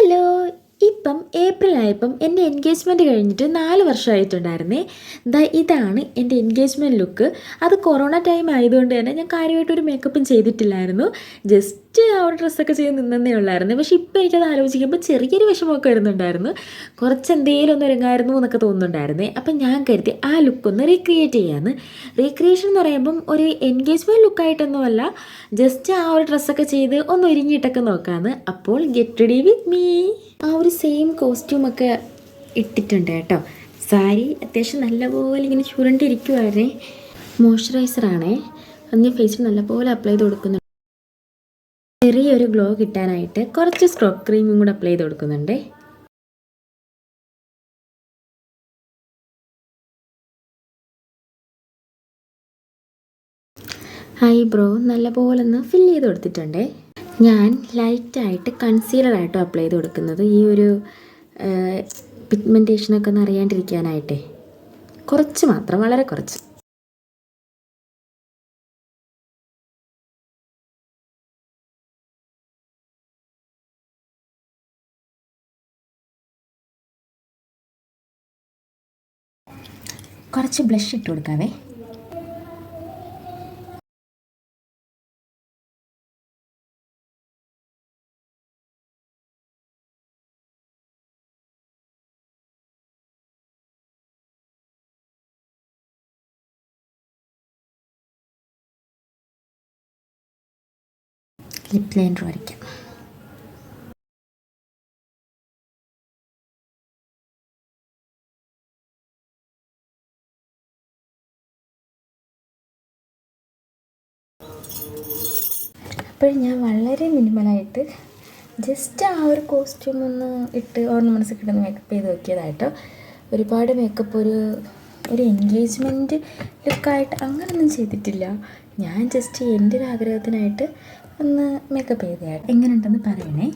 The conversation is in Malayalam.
ഹലോ ഇപ്പം ഏപ്രിൽ ആയപ്പം എന്റെ എൻഗേജ്മെന്റ് കഴിഞ്ഞിട്ട് നാല് വർഷമായിട്ടുണ്ടായിരുന്നേ. ദാ ഇതാണ് എന്റെ എൻഗേജ്മെന്റ് ലുക്ക് അത് കൊറോണ ടൈം ആയതുകൊണ്ട് തന്നെ ഞാൻ കാര്യമായിട്ടൊരു മേക്കപ്പും ചെയ്തിട്ടില്ലായിരുന്നു. ജസ്റ്റ് ആ ഒരു ഡ്രസ്സൊക്കെ ചെയ്ത് നിന്നേ ഉള്ളായിരുന്നു. പക്ഷേ ഇപ്പോൾ എനിക്കത് ആലോചിക്കുമ്പോൾ ചെറിയൊരു വിഷമമൊക്കെ വരുന്നുണ്ടായിരുന്നു. കുറച്ച് എന്തെങ്കിലും ഒന്ന് ഒരുങ്ങായിരുന്നു എന്നൊക്കെ തോന്നുന്നുണ്ടായിരുന്നേ. അപ്പം ഞാൻ കരുതി ആ ലുക്കൊന്ന് റീക്രിയേറ്റ് ചെയ്യാമെന്ന് റീക്രിയേഷൻ എന്ന് പറയുമ്പം ഒരു എൻഗേജ്മെന്റ് ലുക്കായിട്ടൊന്നുമല്ല ജസ്റ്റ് ആ ഒരു ഡ്രസ്സൊക്കെ ചെയ്ത് ഒന്ന് ഒരുങ്ങിയിട്ടൊക്കെ നോക്കാമെന്ന് അപ്പോൾ ഗെറ്റ് റെഡി വിത്ത് മീ ആ ഒരു സെയിം കോസ്റ്റ്യൂമൊക്കെ ഇട്ടിട്ടുണ്ട് കേട്ടോ. സാരി അത്യാവശ്യം നല്ലപോലെ ഇങ്ങനെ ചുരുണ്ടിരിക്കുവായിരുന്നേ. മോയ്സ്ചറൈസറാണേ. അന്ന് ഫേസിൽ നല്ലപോലെ അപ്ലൈ ചെയ്ത് കൊടുക്കുന്നുണ്ട്. ചെറിയൊരു ഗ്ലോ കിട്ടാനായിട്ട് കുറച്ച് സ്ക്രബ് ക്രീമും കൂടെ അപ്ലൈ ചെയ്ത് കൊടുക്കുന്നുണ്ട്. ഐബ്രോ നല്ലപോലെ ഒന്ന് ഫില്ല് ചെയ്ത് കൊടുത്തിട്ടുണ്ട്. ഞാൻ ലൈറ്റായിട്ട് കൺസീലറായിട്ടും അപ്ലൈ ചെയ്ത് കൊടുക്കുന്നത് ഈ ഒരു പിഗ്മെന്റേഷനൊക്കെ ഒന്ന് അറിയാണ്ടിരിക്കാനായിട്ടേ. കുറച്ച് മാത്രം വളരെ കുറച്ച്. കുറച്ച് ബ്ലഷ് ഇട്ട് കൊടുക്കാവേ. ലിപ് ലൈനർ വരയ്ക്കാം അപ്പോൾ ഞാൻ വളരെ മിനിമലായിട്ട് ജസ്റ്റ് ആ ഒരു കോസ്റ്റ്യൂം ഒന്ന് ഇട്ട് ഓർണമെന്റ്സ് കിട്ടുന്ന മേക്കപ്പ് ചെയ്ത് നോക്കിയതായിട്ടോ. ഒരുപാട് മേക്കപ്പ് ഒരു ഒരു എൻഗേജ്മെന്റ് ലുക്കായിട്ട് അങ്ങനെയൊന്നും ചെയ്തിട്ടില്ല. ഞാൻ ജസ്റ്റ് എന്റെ ഒരു ആഗ്രഹത്തിനായിട്ട് ഒന്ന് മേക്കപ്പ് ചെയ്തതാണ് എങ്ങനെയുണ്ടെന്ന് പറയണേ.